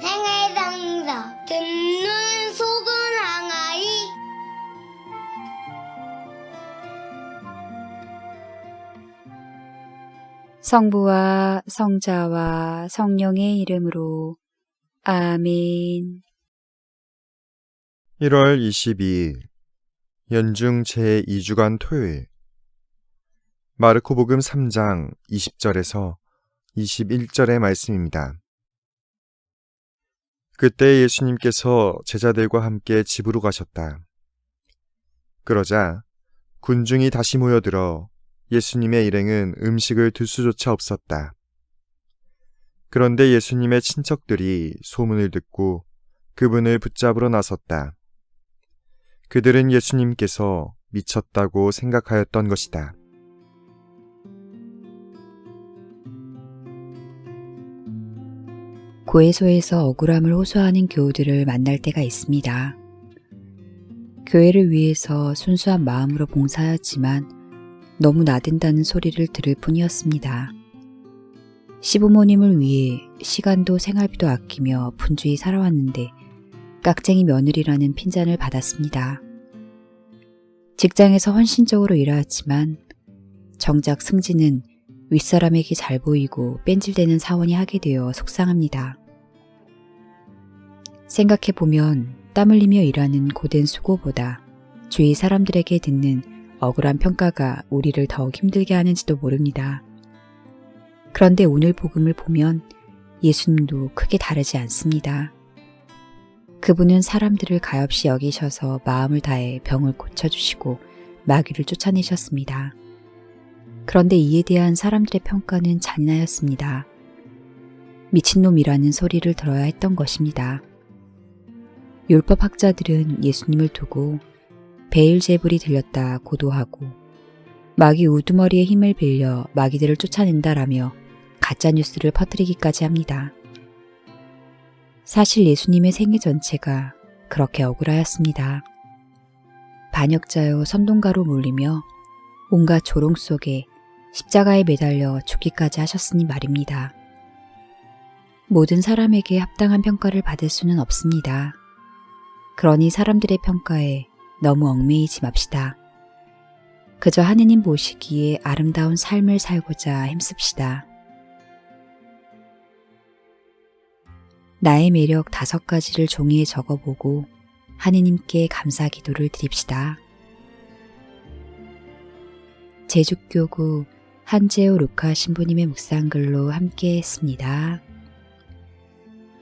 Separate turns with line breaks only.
생애상사. 듣는 속은 항아리.
성부와 성자와 성령의 이름으로. 아멘.
1월 22일 연중 제2주간 토요일. 마르코복음 3장 20절에서 21절의 말씀입니다. 그때 예수님께서 제자들과 함께 집으로 가셨다. 그러자 군중이 다시 모여들어 예수님의 일행은 음식을 들 수조차 없었다. 그런데 예수님의 친척들이 소문을 듣고 그분을 붙잡으러 나섰다. 그들은 예수님께서 미쳤다고 생각하였던 것이다.
고해소에서 억울함을 호소하는 교우들을 만날 때가 있습니다. 교회를 위해서 순수한 마음으로 봉사하였지만 너무 나댄다는 소리를 들을 뿐이었습니다. 시부모님을 위해 시간도 생활비도 아끼며 분주히 살아왔는데 깍쟁이 며느리라는 핀잔을 받았습니다. 직장에서 헌신적으로 일하였지만 정작 승진은 윗사람에게 잘 보이고 뺀질대는 사원이 하게 되어 속상합니다. 생각해보면 땀 흘리며 일하는 고된 수고보다 주위 사람들에게 듣는 억울한 평가가 우리를 더욱 힘들게 하는지도 모릅니다. 그런데 오늘 복음을 보면 예수님도 크게 다르지 않습니다. 그분은 사람들을 가엾이 여기셔서 마음을 다해 병을 고쳐주시고 마귀를 쫓아내셨습니다. 그런데 이에 대한 사람들의 평가는 잔인하였습니다. 미친놈이라는 소리를 들어야 했던 것입니다. 율법 학자들은 예수님을 두고 베일제불이 들렸다 고도하고 마귀 우두머리의 힘을 빌려 마귀들을 쫓아낸다라며 가짜뉴스를 퍼뜨리기까지 합니다. 사실 예수님의 생애 전체가 그렇게 억울하였습니다. 반역자요 선동가로 몰리며 온갖 조롱 속에 십자가에 매달려 죽기까지 하셨으니 말입니다. 모든 사람에게 합당한 평가를 받을 수는 없습니다. 그러니 사람들의 평가에 너무 얽매이지 맙시다. 그저 하느님 보시기에 아름다운 삶을 살고자 힘씁시다. 나의 매력 다섯 가지를 종이에 적어보고 하느님께 감사 기도를 드립시다. 제주교구 한재호 루카 신부님의 묵상글로 함께 했습니다.